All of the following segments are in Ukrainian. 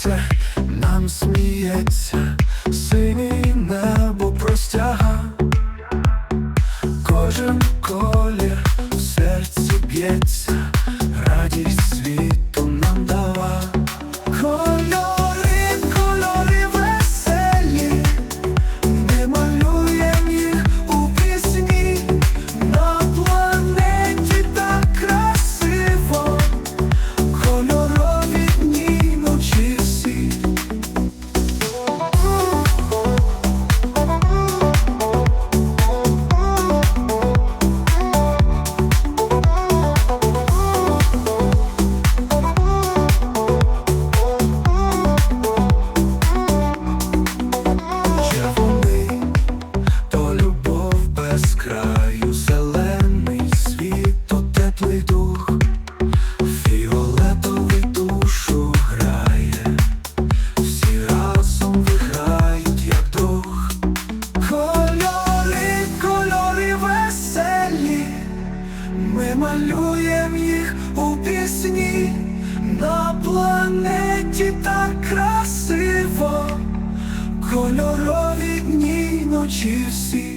серце нам сміється, синій малюєм їх у пісні, на планеті так красиво. Кольорові дні ночі всі.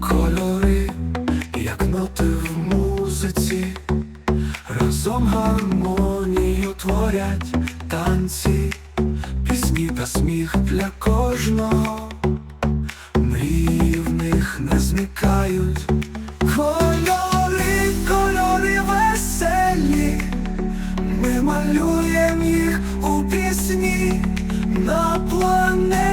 Кольори, як ноти в музиці, разом гармонію творять танці, пісні та сміх для кожного, не зникають. Кольори, кольори веселі, ми малюєм їх у пісні, на планеті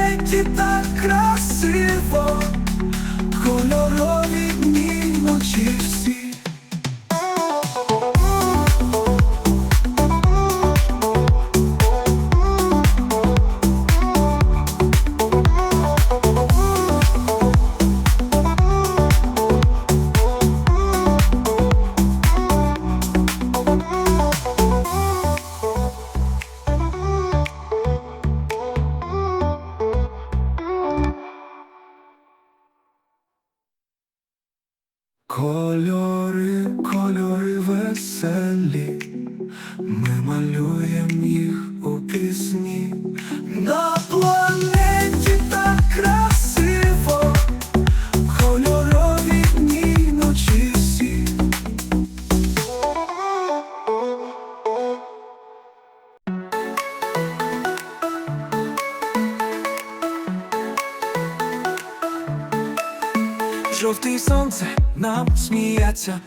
Кольори, кольори веселі, ми малюєм їх у пісні. На планеті так красиво, кольорові дні ночі всі. Жовтий сонце нам сміється,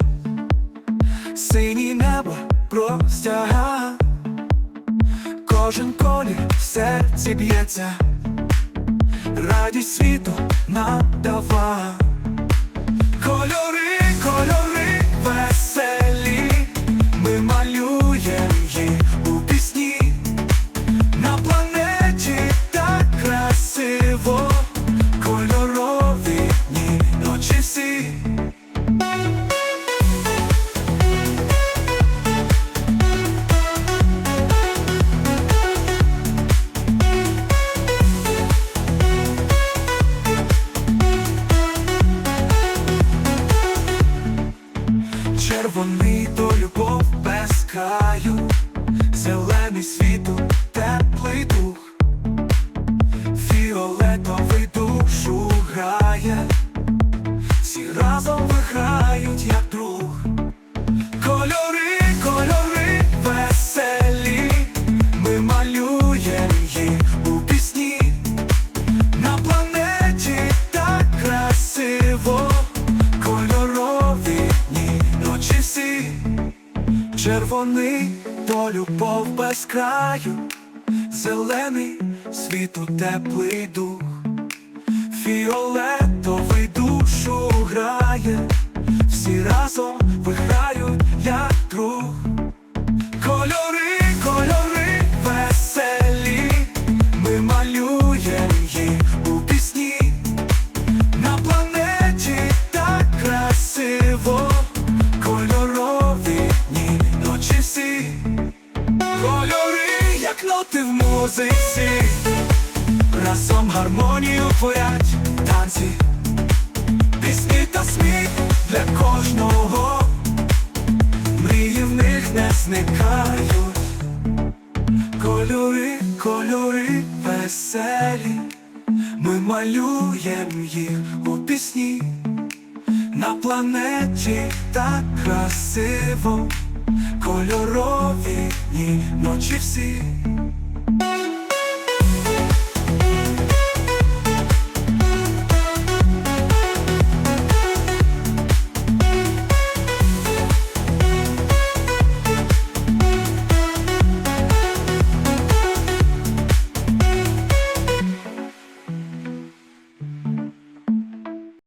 синій небо простяга, кожен колір в серці б'ється, радість світу нам дава. Кольори, кольори Червоний то любов без краю, зелений світу, теплий дух, червоний то любов без краю, зелений світу теплий дух, фіолетовий всі, кольори, як ноти в музиці, разом гармонію творять танці, пісні та сміх для кожного, мрії в них не зникають. Кольори, кольори веселі, ми малюємо їх у пісні. На планеті так красиво, кольорові ночі всі.